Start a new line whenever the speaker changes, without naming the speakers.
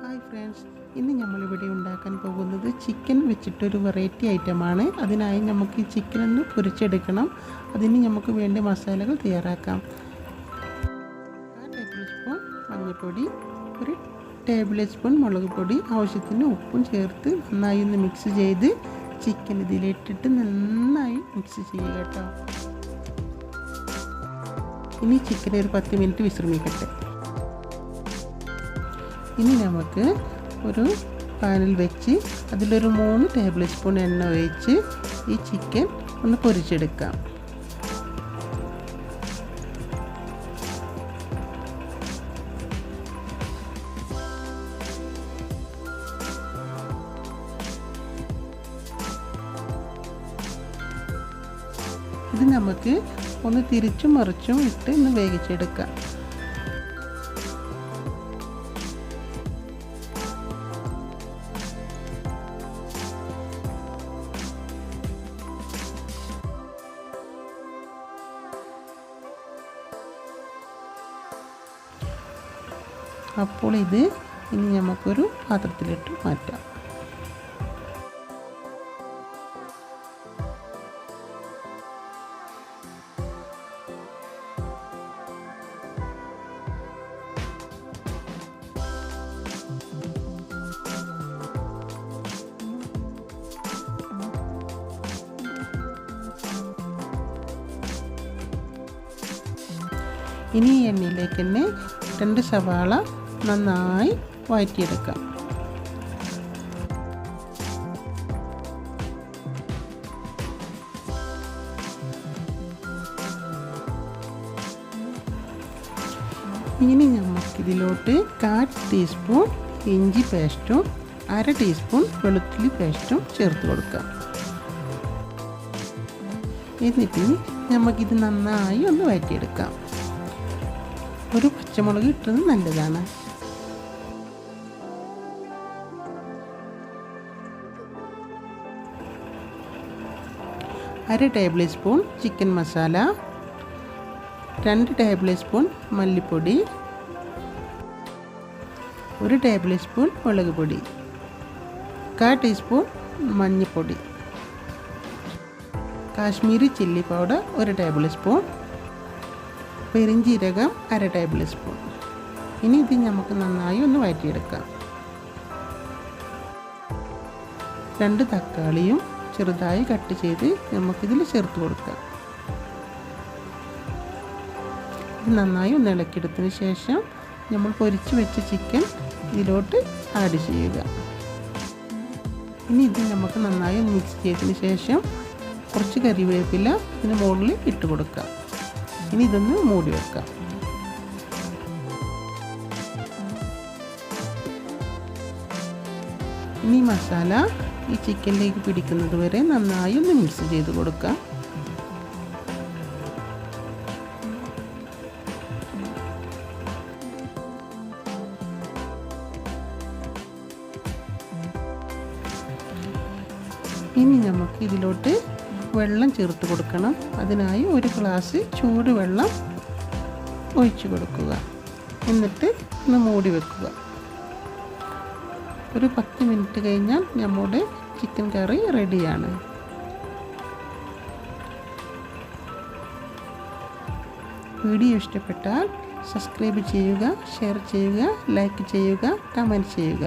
Hi friends ഇന്ന് നമ്മളിവിടെ ഉണ്ടാക്കാൻ പോകുന്നത് ചിക്കൻ വെച്ചിട്ടൊരു വെറൈറ്റി ഐറ്റമാണ് അതിനായി നമുക്ക് ഈ ചിക്കൻ ഒന്ന് പൊരിച്ചെടുക്കണം. അതിന് നമുക്ക് വേണ്ട മസാലകൾ തയ്യാറാക്കാം. ടേബിൾ സ്പൂൺ മഞ്ഞൾപ്പൊടി ഒരു ടേബിൾ സ്പൂൺ മുളക് പൊടി ആവശ്യത്തിന് ഉപ്പും ചേർത്ത് നന്നായി ഒന്ന് മിക്സ് ചെയ്ത് ചിക്കൻ ഇതിലിട്ടിട്ട് നന്നായി മിക്സ് ചെയ്യുക കേട്ടോ. ഇനി ചിക്കനെ ഒരു പത്ത് മിനിറ്റ് വിശ്രമിക്കട്ടെ. ഇനി നമുക്ക് ഒരു പാനിൽ വെച്ച് അതിലൊരു മൂന്ന് ടേബിൾ സ്പൂൺ എണ്ണ ഒഴിച്ച് ഈ ചിക്കൻ ഒന്ന് പൊരിച്ചെടുക്കാം. ഇത് നമുക്ക് ഒന്ന് തിരിച്ചും മറിച്ചും ഇട്ട് ഒന്ന് വേവിച്ചെടുക്കാം. അപ്പോൾ ഇത് ഇനി നമുക്കൊരു പാത്രത്തിലിട്ട് മാറ്റാം. ഇനി എണ്ണയിലേക്ക് തന്നെ രണ്ട് സവാള നന്നായി വഴറ്റിയെടുക്കാം ഇനി നമുക്കിതിലോട്ട് കാൽ ടീസ്പൂൺ ഇഞ്ചി പേസ്റ്റും അര ടീസ്പൂൺ വെളുത്തുള്ളി പേസ്റ്റും ചേർത്ത് കൊടുക്കാം. എന്നിട്ട് നമുക്കിത് നന്നായി ഒന്ന് വഴറ്റിയെടുക്കാം ഒരു പച്ചമുളക് ഇട്ടത് നല്ലതാണ്. അര ടേബിൾ സ്പൂൺ ചിക്കൻ മസാല രണ്ട് ടേബിൾ സ്പൂൺ മല്ലിപ്പൊടി ഒരു ടേബിൾ സ്പൂൺ മുളക് പൊടി കാ ടീസ്പൂൺ മഞ്ഞൾപ്പൊടി കാശ്മീരി ചില്ലി പൗഡർ ഒരു ടേബിൾ സ്പൂൺ പെരിഞ്ചീരകം അര ടേബിൾ സ്പൂൺ ഇനി ഇത് നമുക്ക് നന്നായി ഒന്ന് വഴറ്റിയെടുക്കാം രണ്ട് തക്കാളിയും ചെറുതായി കട്ട് ചെയ്ത് നമുക്കിതിൽ ചേർത്ത് കൊടുക്കാം. നന്നായി ഒന്ന് ഇളക്കിയെടുത്തതിന് ശേഷം നമ്മൾ പൊരിച്ച് വെച്ച ചിക്കൻ ഇതിലോട്ട് ആഡ് ചെയ്യുക. ഇനി ഇത് നമുക്ക് നന്നായി മിക്സ് ചെയ്തതിന് ശേഷം കുറച്ച് കറിവേപ്പില ഇതിന് മുകളിൽ ഇട്ട് കൊടുക്കാം ഇനി ഇതൊന്ന് മൂടി വെക്കാം ഇനി മസാല ഈ ചിക്കനിലേക്ക് പിടിക്കുന്നത് വരെ നന്നായി ഒന്ന് മിക്സ് ചെയ്ത് കൊടുക്കാം. ഇനി നമുക്ക് ഇതിലോട്ട് വെള്ളം ചേർത്ത് കൊടുക്കണം. അതിനായി ഒരു ഗ്ലാസ് ചൂടുവെള്ളം ഒഴിച്ചു കൊടുക്കുക. എന്നിട്ട് ഒന്ന് മൂടി വെക്കുക. ഒരു പത്ത് മിനിറ്റ് കഴിഞ്ഞാൽ നമ്മുടെ ചിക്കൻ കറി റെഡിയാണ്. വീഡിയോ ഇഷ്ടപ്പെട്ടാൽ സബ്സ്ക്രൈബ് ചെയ്യുക ഷെയർ ചെയ്യുക ലൈക്ക് ചെയ്യുക കമന്റ് ചെയ്യുക.